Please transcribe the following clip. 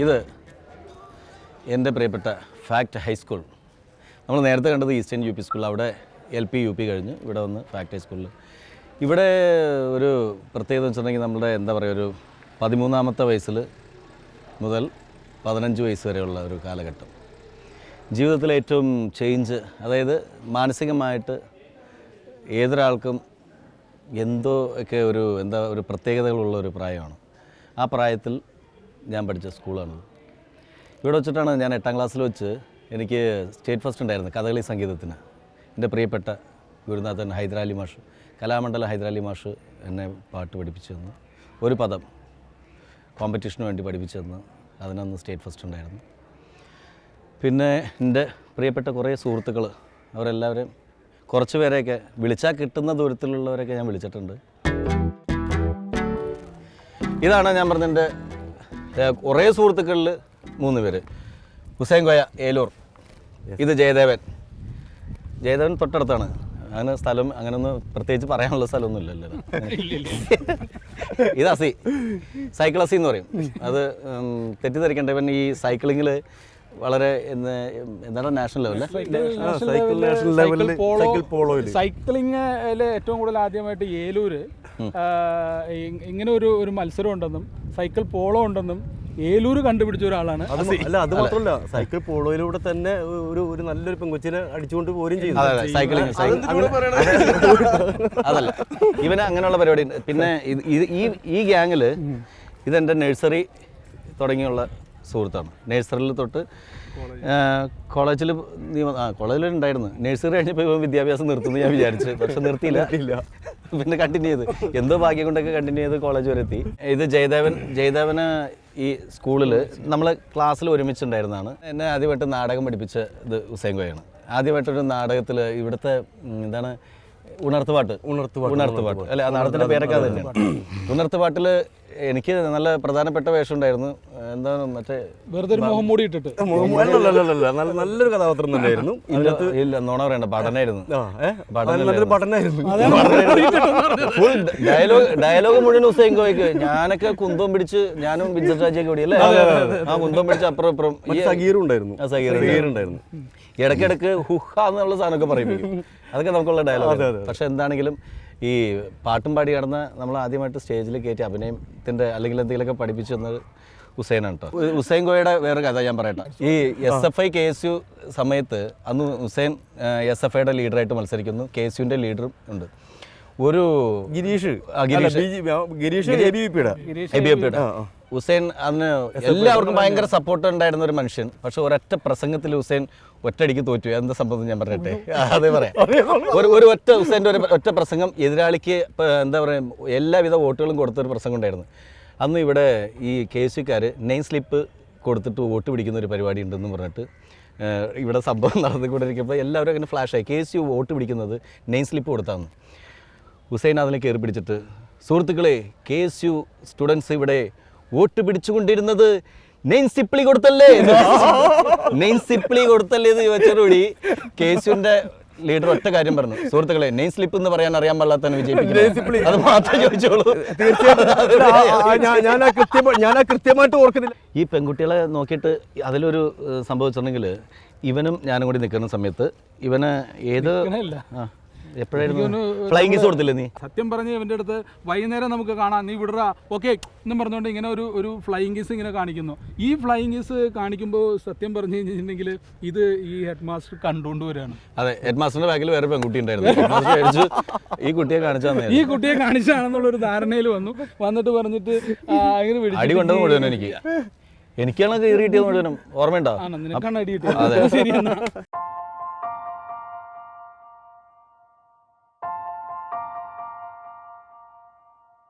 ഇത് എന്റെ പ്രിയപ്പെട്ട ഫാക്ട് ഹൈസ്കൂൾ നമ്മൾ നേരത്തെ കണ്ടത് ഈസ്റ്റേൺ യു പി സ്കൂൾ അവിടെ എൽ പി യു പി കഴിഞ്ഞ്. ഇവിടെ വന്ന് ഫാക്ട് ഹൈസ്കൂളിൽ ഇവിടെ ഒരു പ്രത്യേകത വെച്ചിട്ടുണ്ടെങ്കിൽ നമ്മുടെ എന്താ പറയുക ഒരു പതിമൂന്നാമത്തെ വയസ്സിൽ മുതൽ പതിനഞ്ച് വയസ്സ് വരെയുള്ള ഒരു കാലഘട്ടം. ജീവിതത്തിലെ ഏറ്റവും ചേഞ്ച് അതായത് മാനസികമായിട്ട് ഏതൊരാൾക്കും എന്തോ ഒക്കെ ഒരു എന്താ ഒരു പ്രത്യേകതകളുള്ള ഒരു പ്രായമാണ്. ആ പ്രായത്തിൽ ഞാൻ പഠിച്ച സ്കൂളാണ്. ഇവിടെ വെച്ചിട്ടാണ് ഞാൻ എട്ടാം ക്ലാസ്സിൽ വെച്ച് എനിക്ക് സ്റ്റേറ്റ് ഫസ്റ്റ് ഉണ്ടായിരുന്നു കഥകളി സംഗീതത്തിന്. എന്റെ പ്രിയപ്പെട്ട ഗുരുനാഥൻ ഹൈദരാലി മാഷ് കലാമണ്ഡലം ഹൈദരാലി മാഷ് എന്നെ പാട്ട് പഠിപ്പിച്ചു തന്നു. ഒരു പദം കോമ്പറ്റീഷന് വേണ്ടി പഠിപ്പിച്ചു തന്നു. അതിനന്ന് സ്റ്റേറ്റ് ഫസ്റ്റ് ഉണ്ടായിരുന്നു. പിന്നെ എന്റെ പ്രിയപ്പെട്ട കുറേ സുഹൃത്തുക്കൾ അവരെല്ലാവരും കുറച്ച് പേരെയൊക്കെ വിളിച്ചാൽ കിട്ടുന്ന ദൂരത്തിലുള്ളവരൊക്കെ ഞാൻ വിളിച്ചിട്ടുണ്ട്. ഇതാണ് ഞാൻ പറഞ്ഞ എന്റെ ഏഹ്, കുറേ സുഹൃത്തുക്കളിൽ മൂന്ന് പേര്. ഹുസൈൻ കോയ ഏലൂർ. ഇത് ജയദേവൻ. ജയദേവൻ തൊട്ടടുത്താണ്. അങ്ങനെ സ്ഥലം അങ്ങനെയൊന്നും പ്രത്യേകിച്ച് പറയാനുള്ള സ്ഥലമൊന്നും ഇല്ലല്ലോ ഇത് അസി. സൈക്കിൾ അസി എന്ന് പറയും. അത് തെറ്റിദ്ധരിക്കേണ്ട ഇവൻ ഈ സൈക്ലിങ്ങിൽ വളരെ എന്ന് എന്താണ് നാഷണൽ ലെവലിൽ സൈക്ലിങ്ങിൽ ഏറ്റവും കൂടുതൽ ആദ്യമായിട്ട് ഏലൂര് ഇങ്ങനെ ഒരു ഒരു മത്സരം ഉണ്ടെന്നും സൈക്കിൾ പോളോ ഉണ്ടെന്നും ഏലൂര് കണ്ടുപിടിച്ച ഒരാളാണ് അല്ല അത് മാത്രമല്ല സൈക്കിൾ പോളോയിലൂടെ തന്നെ ഒരു ഒരു നല്ലൊരു പെങ്കൊച്ചിനെ അടിച്ചുകൊണ്ട് പോരും ചെയ്തു. അതെ അതെ അതല്ല ഇവന് അങ്ങനെയുള്ള പരിപാടി പിന്നെ ഈ ഈ ഗ്യാങ്ങിൽ ഇതെന്റെ നഴ്സറി തുടങ്ങിയുള്ള സുഹൃത്താണ്. നഴ്സറിയിൽ തൊട്ട് കോളേജിൽ. നീ ആ കോളേജിൽ ഉണ്ടായിരുന്നു. നഴ്സറി കഴിഞ്ഞപ്പോൾ ഇവൻ വിദ്യാഭ്യാസം നിർത്തുന്നു ഞാൻ വിചാരിച്ചു. പക്ഷെ നിർത്തിയില്ല. പിന്നെ കണ്ടിന്യൂ ചെയ്ത്. എന്തോ ഭാഗ്യം കൊണ്ടൊക്കെ കണ്ടിന്യൂ ചെയ്ത് കോളേജ് വരെ എത്തി. ഇത് ജയദേവൻ ജയദേവന് ഈ സ്കൂളിൽ നമ്മൾ ക്ലാസ്സിൽ ഒരുമിച്ചുണ്ടായിരുന്നതാണ്. എന്നെ ആദ്യമായിട്ട് നാടകം പഠിപ്പിച്ച ഇത് ഹുസൈൻ കോയാണ്. ആദ്യമായിട്ടൊരു നാടകത്തിൽ ഇവിടുത്തെ എന്താണ് ഉണർത്തുപാട്ട്. ഉണർത്തുപാട്ട്, ഉണർത്തുപാട്ട്. അല്ലെ ആ നാടകത്തിന്റെ പേരൊക്കെ അത് തന്നെയാണ്. ഉണർത്തുപാട്ടിൽ എനിക്ക് നല്ല പ്രധാനപ്പെട്ട വേഷം ഉണ്ടായിരുന്നു. എന്താണ് മറ്റേ വെറുതെ ഒരു മുഖം മൂടി ഇട്ടിട്ട് നല്ല നല്ലൊരു കഥാപാത്രം തന്നെയായിരുന്നു. ഇല്ല നോണ പറയണ്ട പഠനായിരുന്നു. നല്ലൊരു ഫുൾ ഡയലോഗ് ഡയലോഗ് മുഴുവൻ ഹുസൈൻ കോയ്ക്ക്. ഞാനൊക്കെ കുന്തം പിടിച്ച് ഞാനും വിജയ് രാജയൊക്കെ കൂടി അല്ലേ? ആ കുന്തം പിടിച്ച് അപ്പുറം അപ്പുറം സഗീറുണ്ടായിരുന്നു സഗീറും ഉണ്ടായിരുന്നു. സഗീർ സഗീർ ഉണ്ടായിരുന്നു. ഇടയ്ക്കിടയ്ക്ക് ഹുഹ എന്നുള്ള സാധനമൊക്കെ പറയും അതൊക്കെ നമുക്കുള്ള ഡയലോഗ് പക്ഷെ എന്താണെങ്കിലും ഈ പാട്ടും പാടി കടന്ന് നമ്മൾ ആദ്യമായിട്ട് സ്റ്റേജിൽ കയറ്റി അഭിനയത്തിന്റെ അല്ലെങ്കിൽ എന്തെങ്കിലുമൊക്കെ പഠിപ്പിച്ചു തന്നത് ഹുസൈനാണ് കേട്ടോ ഹുസൈൻ ഗോയുടെ വേറെ കഥ ഞാൻ പറയട്ടെ. ഈ S F I K S U സമയത്ത് അന്ന് ഹുസൈൻ എസ് എഫ് ഐയുടെ ലീഡറായിട്ട് മത്സരിക്കുന്നു. കെ എസ് യുവിന്റെ ലീഡറും ഉണ്ട്. ഒരു Girish. Girish. Girish. A B- V Girish A B V പിയുടെ. ഹുസൈൻ അതിന് എല്ലാവർക്കും ഭയങ്കര സപ്പോർട്ട് ഉണ്ടായിരുന്ന ഒരു മനുഷ്യൻ. പക്ഷെ ഒരൊറ്റ പ്രസംഗത്തിൽ ഹുസൈൻ ഒറ്റയടിക്ക് തോറ്റു. എന്താ സംഭവം ഞാൻ പറയട്ടെ അതേ പറയാം. ഒരു ഒരു ഒറ്റ ഹുസൈന്റെ ഒരു ഒറ്റ പ്രസംഗം എതിരാളിക്ക് എന്താ പറയുക എല്ലാവിധ വോട്ടുകളും കൊടുത്തൊരു പ്രസംഗം ഉണ്ടായിരുന്നു. അന്ന് ഇവിടെ ഈ കെ സിക്കാർ നെയിം സ്ലിപ്പ് കൊടുത്തിട്ട് വോട്ട് പിടിക്കുന്ന ഒരു പരിപാടി ഉണ്ടെന്ന് പറഞ്ഞിട്ട് ഇവിടെ സംഭവം നടന്നുകൊണ്ടിരിക്കുമ്പോൾ എല്ലാവരും അങ്ങനെ ഫ്ലാഷായി കെ സി യു വോട്ട് പിടിക്കുന്നത് നെയിം സ്ലിപ്പ് കൊടുത്താന്ന്. ഹുസൈൻ അതിനെ കയറി പിടിച്ചിട്ട് സുഹൃത്തുക്കളെ കെ എസ് യു സ്റ്റുഡൻസ് ഇവിടെ വോട്ട് പിടിച്ചുകൊണ്ടിരുന്നത് നെയിൻ സിപ്ലി കൊടുത്തല്ലേ? നെയിൻ സിപ്ലി കൊടുത്തല്ലേ എന്ന് ചോദിച്ചതോടി കെ എസ് ലീഡർ ഒറ്റ കാര്യം പറഞ്ഞു. സുഹൃത്തുക്കളെ നെയിൻ സ്ലിപ്പ് എന്ന് പറയാൻ അറിയാൻ പാടില്ലാത്തവനെ വിജയിപ്പിക്കുന്നത് അത് മാത്രമേ ചോദിച്ചോളൂ ഞാൻ- ഞാൻ ആ കൃത്യമാ- ഞാൻ ആ കൃത്യമായിട്ട് ഓർക്കുന്നില്ല. ഈ പെൺകുട്ടികളെ നോക്കിയിട്ട് അതിലൊരു സംഭവിച്ചിട്ടുണ്ടെങ്കിൽ ഇവനും ഞാനും കൂടി നിൽക്കുന്ന സമയത്ത് ഇവന് ഏത് എപ്പോഴായിരുന്നു? ഫ്ലൈങ് കിസ് കൊടുത്തില്ലേ നീ? സത്യം പറഞ്ഞു ഇവന്റെ അടുത്ത് വൈകുന്നേരം നമുക്ക് കാണാം. നീ വിടറ. ഓക്കെ എന്നും പറഞ്ഞുകൊണ്ട് ഇങ്ങനെ ഒരു ഒരു ഫ്ലൈങ് ഗീസ് ഇങ്ങനെ കാണിക്കുന്നു. ഈ ഫ്ലൈങ് ഗീസ് കാണിക്കുമ്പോൾ സത്യം പറഞ്ഞു കഴിഞ്ഞിട്ടുണ്ടെങ്കിൽ ഇത് ഈ ഹെഡ് മാസ്റ്റർ കണ്ടുകൊണ്ട് വരികയാണ്. അതെ ഹെഡ് മാസ്റ്ററിന്റെ ബാഗിൽ വേറെ പെൺകുട്ടി ഉണ്ടായിരുന്നു. ഈ കുട്ടിയെ കാണിച്ചാൽ ഈ കുട്ടിയെ കാണിച്ചാണെന്നുള്ള ഒരു ധാരണയിൽ വന്നു. വന്നിട്ട് പറഞ്ഞിട്ട് അങ്ങനെ അടി കൊണ്ടു മുഴുവനും എനിക്ക്. എനിക്കാണ് കയറി കിട്ടിയത് മുഴുവനും? ഓർമ്മയുണ്ടോ? ആണോ?